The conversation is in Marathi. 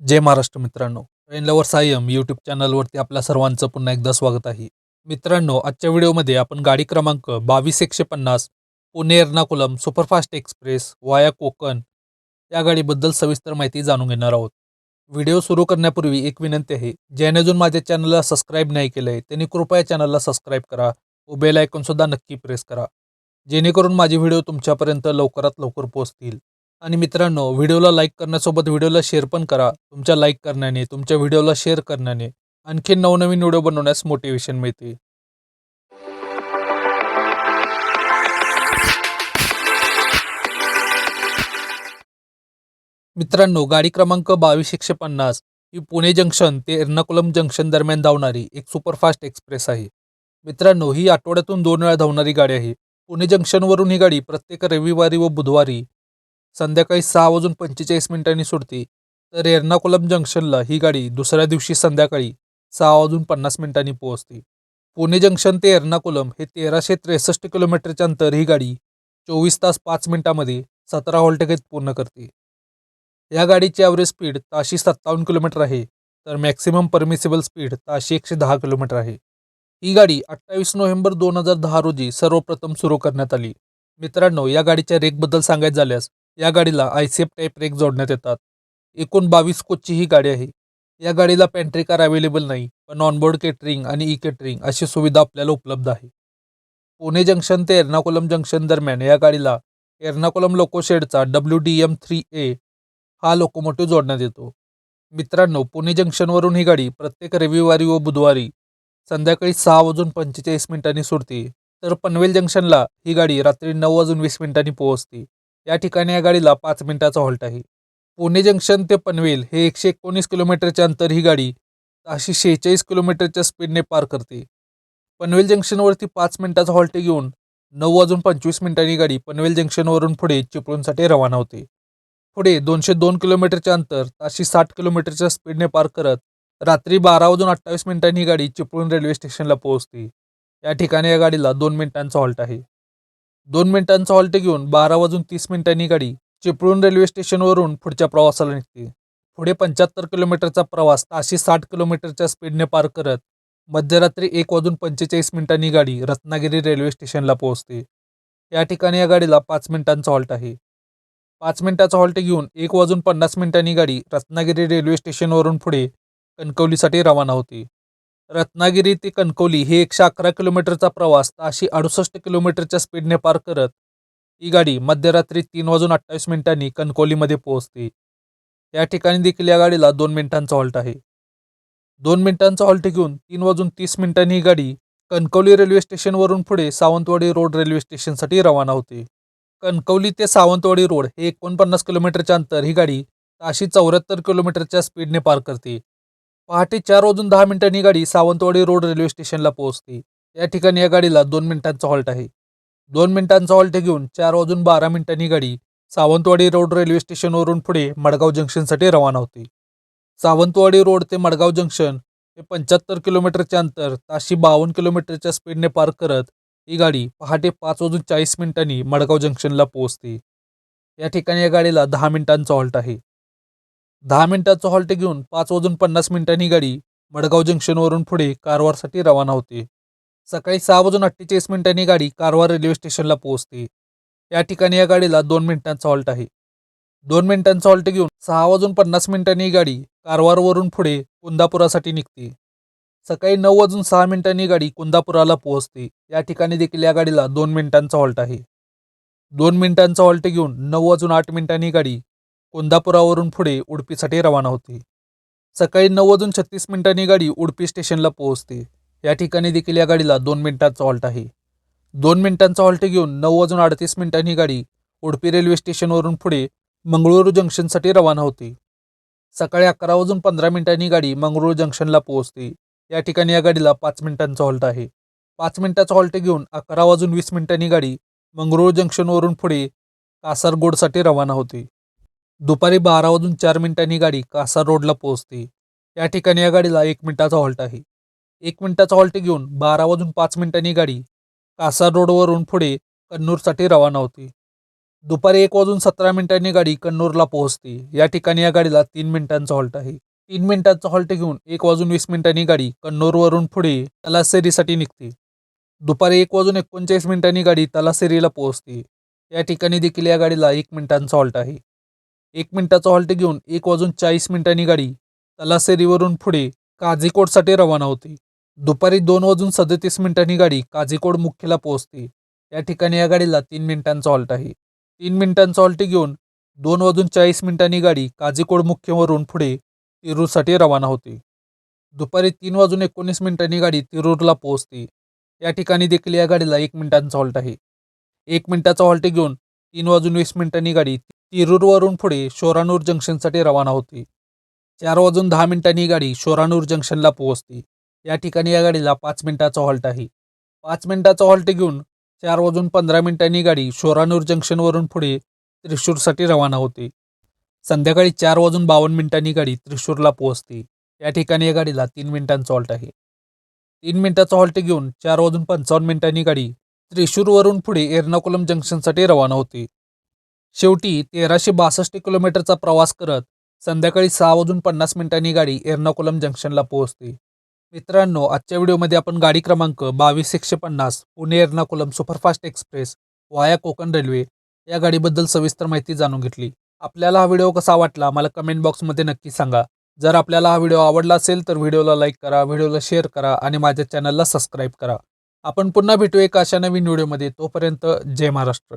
जय महाराष्ट्र मित्रांनो. ट्रेन लवर सायम यूट्यूब चॅनलवरती आपल्या सर्वांचं पुन्हा एकदा स्वागत आहे. मित्रांनो आजच्या व्हिडिओमध्ये आपण गाडी क्रमांक बावीस एकशे पन्नास पुणे एर्नाकुलम सुपरफास्ट एक्सप्रेस वाया कोकण या गाडीबद्दल सविस्तर माहिती जाणून घेणार आहोत. व्हिडिओ सुरू करण्यापूर्वी एक विनंती आहे ज्याने अजून माझ्या चॅनलला सबस्क्राईब नाही केलं आहे त्यांनी कृपया चॅनलला सबस्क्राईब करा व बेल आयकॉनसुद्धा नक्की प्रेस करा. जेणेकरून माझे व्हिडिओ तुमच्यापर्यंत लवकरात लवकर पोहोचतील. आणि मित्रांनो व्हिडिओला लाईक करण्यासोबत व्हिडिओला शेअर पण करा. तुमच्या लाईक करण्याने तुमच्या व्हिडिओला शेअर करण्याने आणखी नवनवीन व्हिडिओ बनवण्यास मोटिवेशन मिळते. मित्रांनो गाडी क्रमांक बावीस एकशे पन्नास. ही पुणे जंक्शन ते एर्नाकुलम जंक्शन दरम्यान धावणारी एक सुपरफास्ट एक्सप्रेस आहे. मित्रांनो ही आठवड्यातून दोन वेळा धावणारी गाडी आहे. पुणे जंक्शनवरून ही गाडी प्रत्येक रविवारी व बुधवारी संध्याकाळी सहा वाजून पंचेचाळीस मिनिटांनी सुटते तर एर्नाकुलम जंक्शनला ही गाडी दुसऱ्या दिवशी संध्याकाळी सहा वाजून पन्नास मिनिटांनी पोहोचते. पुणे जंक्शन ते एर्नाकुलम हे तेराशे त्रेसष्ट किलोमीटरच्या अंतर ही गाडी चोवीस तास पाच मिनिटांमध्ये सतरा हॉल्टगेत पूर्ण करते. या गाडीची ॲव्हरेज स्पीड ताशी सत्तावन्न किलोमीटर आहे तर मॅक्सिमम परमिसिबल स्पीड ताशी एकशे दहा किलोमीटर आहे. ही गाडी अठ्ठावीस नोव्हेंबर दोन हजार दहा रोजी सर्वप्रथम सुरू करण्यात आली. मित्रांनो या गाडीच्या रेकबद्दल सांगायचं झाल्यास या गाडीला I C F type rake जोडण्यात येतात. एकूण बावीस कोचची ही गाडी आहे. या गाडीला पॅन्ट्री कार अवेलेबल नाही पण ऑनबोर्ड केटरिंग आणि ई केटरिंग अशी सुविधा आपल्याला उपलब्ध आहे. पुणे जंक्शन ते एर्नाकुलम जंक्शन दरम्यान या गाडीला Ernakulam लोकोशेडचा W D M three A हा लोकोमोटिव्ह जोडण्यात येतो. मित्रांनो पुणे जंक्शनवरून ही गाडी प्रत्येक रविवारी व बुधवारी संध्याकाळी सहा वाजून पंचेचाळीस मिनिटांनी सुटते. तर पनवेल जंक्शनला ही गाडी रात्री नऊ वाजून वीस मिनिटांनी पोहोचते. या ठिकाणी या गाडीला पाच मिनिटाचा हॉल्ट आहे. पुणे जंक्शन ते पनवेल हे एकशे एकोणीस किलोमीटरचे अंतर ही गाडी ताशी शेहेचाळीस किलोमीटरच्या स्पीडने पार करते. पनवेल जंक्शनवरती पाच मिनिटाचा हॉल्ट घेऊन नऊ वाजून पंचवीस मिनिटांनी गाडी पनवेल जंक्शनवरून पुढे चिपळूणसाठी रवाना होते. पुढे दोनशे दोन किलोमीटरचे अंतर ताशी साठ किलोमीटरच्या स्पीडने पार करत रात्री बारा वाजून अठ्ठावीस मिनिटांनी ही गाडी चिपळूण रेल्वे स्टेशनला पोहोचते. या ठिकाणी या गाडीला दोन मिनिटांचा हॉल्ट आहे. दोन मिनिटांचा हॉल्ट घेऊन बारा वाजून तीस मिनिटांनी गाडी चिपळूण रेल्वे स्टेशनवरून पुढच्या प्रवासाला निघते. पुढे पंच्याहत्तर किलोमीटरचा प्रवास ताशी साठ किलोमीटरच्या स्पीडने पार करत मध्यरात्री एक वाजून पंचेचाळीस मिनिटांनी गाडी रत्नागिरी रेल्वे स्टेशनला पोहोचते. या ठिकाणी या गाडीला पाच मिनिटांचा हॉल्ट आहे. पाच मिनिटाचा हॉल्ट घेऊन एक वाजून पन्नास मिनिटांनी गाडी रत्नागिरी रेल्वे स्टेशनवरून पुढे कणकवलीसाठी रवाना होते. रत्नागिरी ते कणकवली हे एकशे अकरा किलोमीटरचा प्रवास ताशी अडुसष्ट किलोमीटरच्या स्पीडने पार करत ही गाडी मध्यरात्री तीन वाजून अठ्ठावीस मिनिटांनी कणकवलीमध्ये पोहोचते. या ठिकाणी देखील या गाडीला दोन मिनिटांचा हॉल्ट आहे. दोन मिनिटांचा हॉल्ट घेऊन तीन वाजून तीस मिनिटांनी ही गाडी कणकवली रेल्वे स्टेशनवरून पुढे सावंतवाडी रोड रेल्वे स्टेशनसाठी रवाना होते. कणकवली ते सावंतवाडी रोड हे एकोणपन्नास किलोमीटरच्या अंतर ही गाडी ताशी चौऱ्याहत्तर किलोमीटरच्या स्पीडने पार करते. पहाटे चार वाजून दहा मिनिटांनी ही गाडी सावंतवाडी रोड रेल्वे स्टेशनला पोहोचते. या ठिकाणी या गाडीला दोन मिनिटांचा हॉल्ट आहे. दोन मिनिटांचा हॉल्ट घेऊन चार वाजून बारा मिनिटांनी गाडी सावंतवाडी रोड रेल्वे स्टेशनवरून पुढे मडगाव जंक्शनसाठी रवाना होते. सावंतवाडी रोड ते मडगाव जंक्शन हे पंच्याहत्तर किलोमीटरचे अंतर ताशी बावन्न किलोमीटरच्या स्पीडने पार करत ही गाडी पहाटे पाच वाजून चाळीस मिनिटांनी मडगाव जंक्शनला पोहोचते. या ठिकाणी या गाडीला दहा मिनिटांचा हॉल्ट आहे. दहा मिनिटाचं हॉल्ट घेऊन पाच वाजून पन्नास मिनिटांनी गाडी मडगाव जंक्शनवरून पुढे कारवारसाठी रवाना होते. सकाळी सहा वाजून अठ्ठेचाळीस मिनिटांनी गाडी कारवार रेल्वे स्टेशनला पोहोचते. या ठिकाणी या गाडीला दोन मिनिटांचा हॉल्ट आहे. दोन मिनिटांचा हॉल्ट घेऊन सहा वाजून पन्नास मिनिटांनी ही गाडी कारवारवरून पुढे कुंदापुरासाठी निघते. सकाळी नऊ वाजून सहा मिनिटांनी गाडी कुंदापुराला पोहोचते. या ठिकाणी देखील या गाडीला दोन मिनिटांचा हॉल्ट आहे. दोन मिनिटांचा हॉल्ट घेऊन नऊ वाजून आठ मिनिटांनी गाडी कुंदापुरावरून पुढे उडपीसाठी रवाना होते. सकाळी नऊ वाजून छत्तीस मिनिटांनी गाडी उडपी स्टेशनला पोहोचते. या ठिकाणी देखील या गाडीला दोन मिनिटांचा हॉल्ट आहे. दोन मिनिटांचा हॉल्ट घेऊन नऊ वाजून अडतीस मिनिटांनी गाडी उडपी रेल्वे स्टेशनवरून पुढे मंगळुरू जंक्शनसाठी रवाना होते. सकाळी अकरा वाजून पंधरा मिनिटांनी गाडी मंगळुरू जंक्शनला पोहोचते. या ठिकाणी या गाडीला पाच मिनिटांचा हॉल्ट आहे. पाच मिनिटाचा हॉल्ट घेऊन अकरा वाजून वीस मिनिटांनी गाडी मंगळुरू जंक्शनवरून पुढे कासारगोडसाठी रवाना होते. दुपारी बारा वाजून चार मिनिटांनी गाडी कासार रोडला पोहोचते. या ठिकाणी या गाडीला एक मिनिटाचा हॉल्ट आहे. एक मिनिटाचा हॉल्ट घेऊन बारा वाजून पाच मिनिटांनी गाडी कासार रोडवरून पुढे कन्नूरसाठी रवाना होते. दुपारी एक वाजून सतरा मिनिटांनी गाडी कन्नूरला पोहोचते. या ठिकाणी या गाडीला तीन मिनिटांचा हॉल्ट आहे. तीन मिनिटांचा हॉल्ट घेऊन एक वाजून वीस मिनिटांनी गाडी कन्नूरवरून पुढे तलासेरीसाठी निघते. दुपारी एक वाजून एकोणचाळीस मिनिटांनी गाडी तलासेरीला पोहोचते. या ठिकाणी देखील या गाडीला एक मिनिटांचा हॉल्ट आहे. एक मिनिटाचा हॉल्ट घेऊन एक वाजून चाळीस मिनिटांनी गाडी तलासेरीवरून पुढे काझीकोडसाठी रवाना होते. दुपारी दोन वाजून सदतीस मिनिटांनी गाडी काझीकोड मुख्यला पोहोचते. या ठिकाणी या गाडीला तीन मिनिटांचा हॉल्ट आहे. तीन मिनिटांचा हॉल्ट घेऊन दोन वाजून चाळीस मिनिटांनी गाडी काझीकोड मुख्यवरून पुढे तिरूरसाठी रवाना होते. दुपारी तीन वाजून एकोणीस मिनिटांनी गाडी तिरूरला पोहोचते. या ठिकाणी देखील या गाडीला एक मिनिटांचा हॉल्ट आहे. एक मिनिटाचा हॉल्ट घेऊन तीन वाजून वीस मिनिटांनी गाडी तिरूरवरून पुढे शोरानूर जंक्शनसाठी रवाना होते. चार वाजून दहा मिनिटांनी ही गाडी शोरानूर जंक्शनला पोहोचते. या ठिकाणी या गाडीला पाच मिनिटाचा हॉल्ट आहे. पाच मिनिटाचा हॉल्ट घेऊन चार वाजून पंधरा मिनिटांनी गाडी शोरानूर जंक्शनवरून पुढे त्रिशूरसाठी रवाना होते. संध्याकाळी चार वाजून बावन्न मिनिटांनी गाडी त्रिशूरला पोहोचते. या ठिकाणी या गाडीला तीन मिनिटांचा हॉल्ट आहे. तीन मिनिटाचा हॉल्ट घेऊन चार वाजून पंचावन्न मिनिटांनी गाडी त्रिशूरवरून पुढे एर्नाकुलम जंक्शनसाठी रवाना होते. शेवटी तेराशे बासष्ट किलोमीटरचा प्रवास करत संध्याकाळी सहा वाजून पन्नास मिनिटांनी गाडी एर्नाकुलम जंक्शनला पोहोचते. मित्रांनो आजच्या व्हिडिओमध्ये आपण गाडी क्रमांक बावीस एकशे पन्नास पुणे एर्नाकुलम सुपरफास्ट एक्सप्रेस वाया कोकण रेल्वे या गाडीबद्दल सविस्तर माहिती जाणून घेतली. आपल्याला हा व्हिडिओ कसा वाटला मला कमेंट बॉक्समध्ये नक्की सांगा. जर आपल्याला हा व्हिडिओ आवडला असेल तर व्हिडिओला लाईक करा व्हिडिओला शेअर करा आणि माझ्या चॅनलला सबस्क्राईब करा. आपण पुन्हा भेटू एका अशा नवीन व्हिडिओमध्ये. तोपर्यंत जय महाराष्ट्र.